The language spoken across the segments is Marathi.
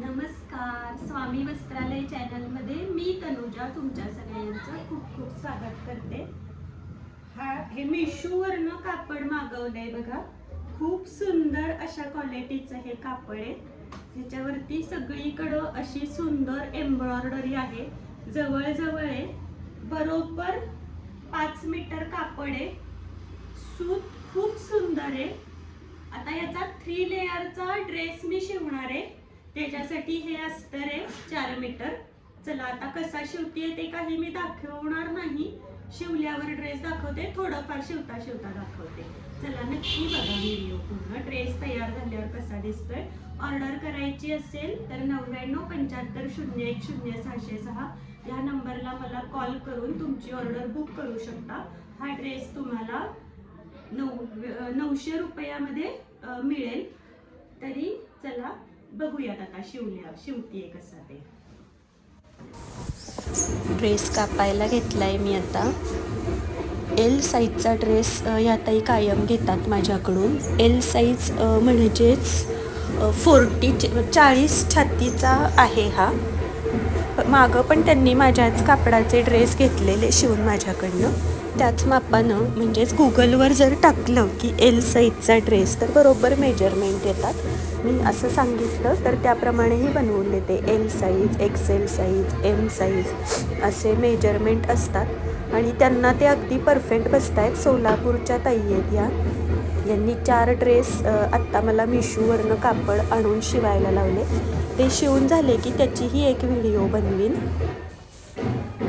नमस्कार. स्वामी वस्त्रालय चॅनलमध्ये मी तनुजा तुमच्या सगळ्यांचं खूप खूप स्वागत करते. हा हे मिशूवरनं कापड मागवलंय बघा. खूप सुंदर अशा क्वालिटीचं हे कापड आहे. ह्याच्यावरती सगळीकडं अशी सुंदर एम्ब्रॉयडरी आहे. जवळजवळ आहे. बरोबर पाच मीटर कापड आहे. सूत खूप सुंदर आहे. आता याचा थ्री लेअरचा ड्रेस मी शिवणार आहे. त्याच्यासाठी हे अस्तर आहे चार मीटर. चला आता कसा शिवतीये ते काही मी दाखवणार नाही. शिवल्यावर ड्रेस दाखवते थोडंफार शिवता शिवता दाखवते. चला नक्की बघा व्हिडिओ पूर्ण. ड्रेस तयार झाल्यावर कसा दिसतोय. ऑर्डर करायची असेल तर नव्याण्णव पंच्याहत्तर शून्य एक शून्य सहाशे सहा या नंबरला मला कॉल करून तुमची ऑर्डर बुक करू शकता. हा ड्रेस तुम्हाला नऊ नऊशे रुपयामध्ये मिळेल. तरी चला बघूयात आता शिवल्या शिवतीये कसा ते. ड्रेस कापायला घेतलाय मी आता. एल साईजचा ड्रेस अ, ह्या ताई कायम घेतात माझ्याकडून. एल साईज म्हणजेच फोर्टी चाळीस छातीचा आहे हा. मागं पण त्यांनी माझ्याच कापडाचे ड्रेस घेतलेले शिवून माझ्याकडनं. त्याच मापानं म्हणजेच गुगलवर जर टाकलं की एल साईजचा ड्रेस तर बरोबर मेजरमेंट येतात. मी असं सांगितलं तर त्याप्रमाणेही बनवून देते. L size XL size M size असे मेजरमेंट असतात. आणि त्यांना ते अगदी परफेक्ट बसत आहेत सोलापूरच्या ताई आहेत या यांनी चार ड्रेस आत्ता मला मिशूवरनं कापड आणून शिवायला लावले. ते शिवून झाले की त्याचीही एक व्हिडिओ बनवीन.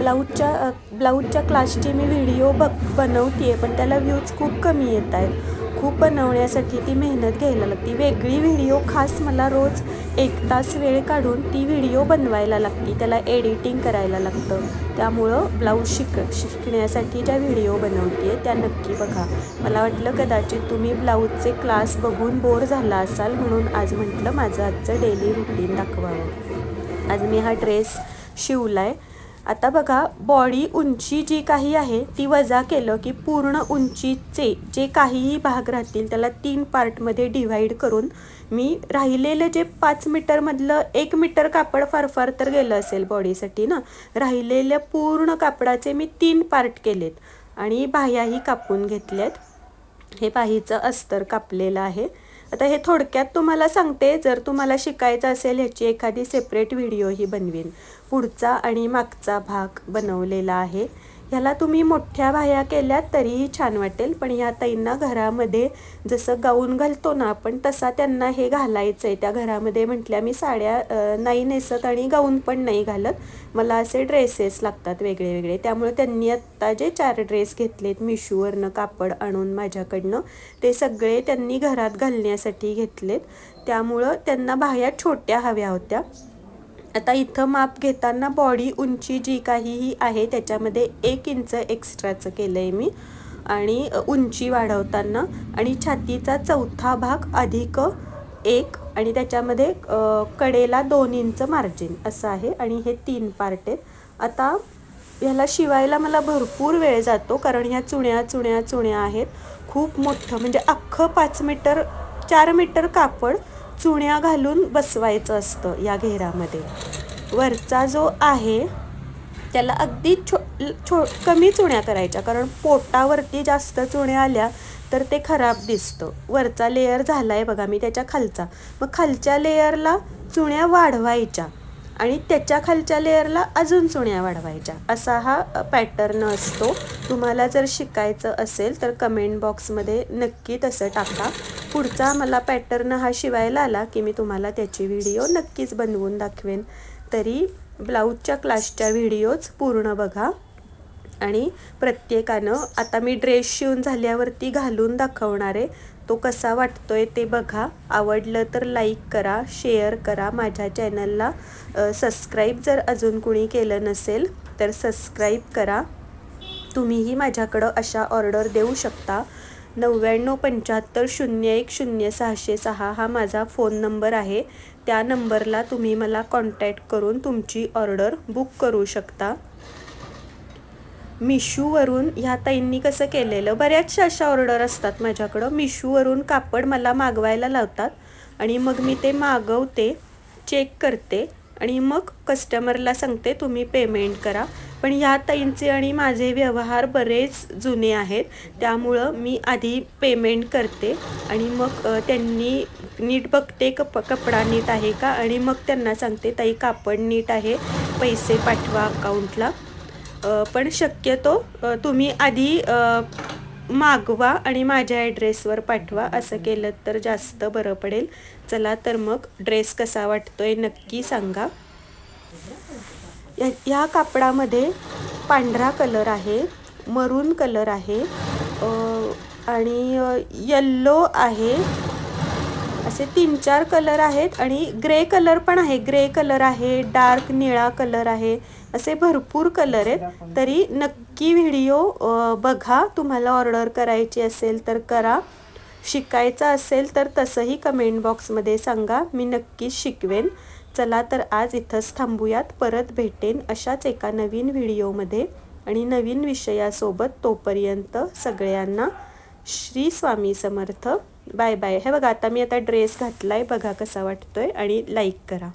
ब्लाऊजच्या ब्लाऊजच्या क्लासचे मी व्हिडिओ बघ बनवते पण त्याला व्ह्यूज खूप कमी येत आहेत खूप बनवण्यासाठी ती मेहनत घ्यायला लागते. वेगळी व्हिडिओ खास मला रोज एक तास वेळ काढून ती व्हिडिओ बनवायला लागते. त्याला एडिटिंग करायला लागतं. त्यामुळं ब्लाऊज शिक शिकण्यासाठी ज्या व्हिडिओ बनवते त्या नक्की बघा. मला वाटलं कदाचित तुम्ही ब्लाऊजचे क्लास बघून बोर झाला असाल म्हणून आज म्हटलं माझं आजचं डेली रुटीन दाखवावं. आज मी हा ड्रेस शिवला आहे आता बघा बॉडी उंची जी काही आहे ती वजा केलं की पूर्ण उंचीचे जे काहीही भाग राहतील त्याला तीन पार्टमध्ये डिव्हाइड करून मी राहिलेलं जे पाच मीटरमधलं एक मीटर कापड फार फार तर गेलं असेल बॉडीसाठी ना. राहिलेल्या पूर्ण कापडाचे मी तीन पार्ट केलेत आणि बाह्याही कापून घेतल्यात. हे बाहीचं अस्तर कापलेलं आहे. आता हे थोडक्यात तुम्हाला सांगते जर तुम्हाला शिकायचं असेल ह्याची एखादी सेपरेट व्हिडिओही बनवीन. पुढचा आणि मागचा भाग बनवलेला आहे. ह्याला तुम्ही मोठ्या बाह्या केल्यात तरीही छान वाटेल पण ह्या ताईंना घरामध्ये जसं गाऊन घालतो ना आपण तसा त्यांना हे घालायचं आहे त्या घरामध्ये म्हटल्या मी साड्या नाही नेसत आणि गाऊन पण नाही घालत. मला असे ड्रेसेस लागतात वेगळे वेगळे त्यामुळे त्यांनी आत्ता जे चार ड्रेस घेतलेत मिशूवरनं कापड आणून माझ्याकडनं ते सगळे त्यांनी घरात घालण्यासाठी घेतलेत. त्यामुळं त्यांना बाह्या छोट्या हव्या होत्या. आता इथं माप घेताना बॉडी उंची जी काहीही आहे त्याच्यामध्ये एक इंच एक्स्ट्राचं केलं आहे मी. आणि उंची वाढवताना. आणि छातीचा चौथा भाग अधिक एक आणि त्याच्यामध्ये कडेला दोन इंच मार्जिन असं आहे. आणि हे तीन पार्ट आहेत. आता ह्याला शिवायला मला भरपूर वेळ जातो कारण ह्या चुण्या चुण्या चुण्या आहेत. खूप मोठं म्हणजे अख्खं पाच मीटर चार मीटर कापड चुण्या घालून बसवायचं असतं या घेरामध्ये. वरचा जो आहे त्याला अगदी छो छो कमी चुण्या करायच्या. कारण पोटावरती जास्त चुण्या आल्या तर ते खराब दिसतं. वरचा लेयर झाला आहे बघा मी त्याच्या खालचा. मग खालच्या लेयरला चुण्या वाढवायच्या. आणि त्याच्या खालच्या लेअरला अजून चुण्या वाढवायच्या. असा हा पॅटर्न असतो. तुम्हाला जर शिकायचं असेल तर कमेंट बॉक्समध्ये नक्की तसं टाका. पुढचा मला पॅटर्न हा शिवायला आला की मी तुम्हाला त्याची व्हिडिओ नक्कीच बनवून दाखवेन. तरी ब्लाऊजच्या क्लासच्या व्हिडिओज पूर्ण बघा. आणि प्रत्येकानं आता मी ड्रेस शिवून झाल्यावरती घालून दाखवणार आहे. तो कसा वाटतोय ते बघा. आवडलं तर लाईक करा शेअर करा. माझ्या चॅनलला सबस्क्राईब जर अजून कुणी केलं नसेल तर सबस्क्राईब करा. तुम्हीही माझ्याकडं अशा ऑर्डर देऊ शकता. नव्याण्णव पंच्याहत्तर शून्य एक शून्य सहाशे सहा हा माझा फोन नंबर आहे. त्या नंबरला तुम्ही मला कॉन्टॅक्ट करून तुमची ऑर्डर बुक करू शकता. मिशूवरून ह्या ताईंनी कसं केलेलं बऱ्याचशा अशा ऑर्डर असतात माझ्याकडं. मिशूवरून कापड मला मागवायला लावतात आणि मग मी ते मागवते चेक करते आणि मग कस्टमरला सांगते तुम्ही पेमेंट करा. पण ह्या ताईंचे आणि माझे व्यवहार बरेच जुने आहेत. त्यामुळं मी आधी पेमेंट करते आणि मग त्यांनी नीट बघते कप कपडा नीट आहे का? आणि मग त्यांना सांगते ताई कापड नीट आहे. पैसे पाठवा अकाउंटला पण शक्यतो तुम्ही आधी मागवा आणि माझ्या ॲड्रेसवर पाठवा. असं केलं तर जास्त बरं पडेल. चला तर मग ड्रेस कसा वाटतोय नक्की सांगा. या ह्या कापडामध्ये पांढरा कलर आहे मरून कलर आहे आणि यल्लो आहे असे तीन चार कलर आहेत आणि ग्रे कलर पण आहे. ग्रे कलर आहे डार्क निळा कलर आहे असे भरपूर कलर आहेत. तरी नक्की व्हिडिओ बघा. तुम्हाला ऑर्डर करायची असेल तर करा. शिकायचं असेल तर तसंही कमेंट बॉक्समध्ये सांगा. मी नक्कीच शिकवेन. चला तर आज इथंच थांबूयात. परत भेटेन अशाच एका नवीन व्हिडिओमध्ये आणि नवीन विषयासोबत तोपर्यंत सगळ्यांना श्री स्वामी समर्थ. Bye bye. हे बघा आता मी आता ड्रेस घातला आहे बघा कसा वाटतोय आणि लाईक करा.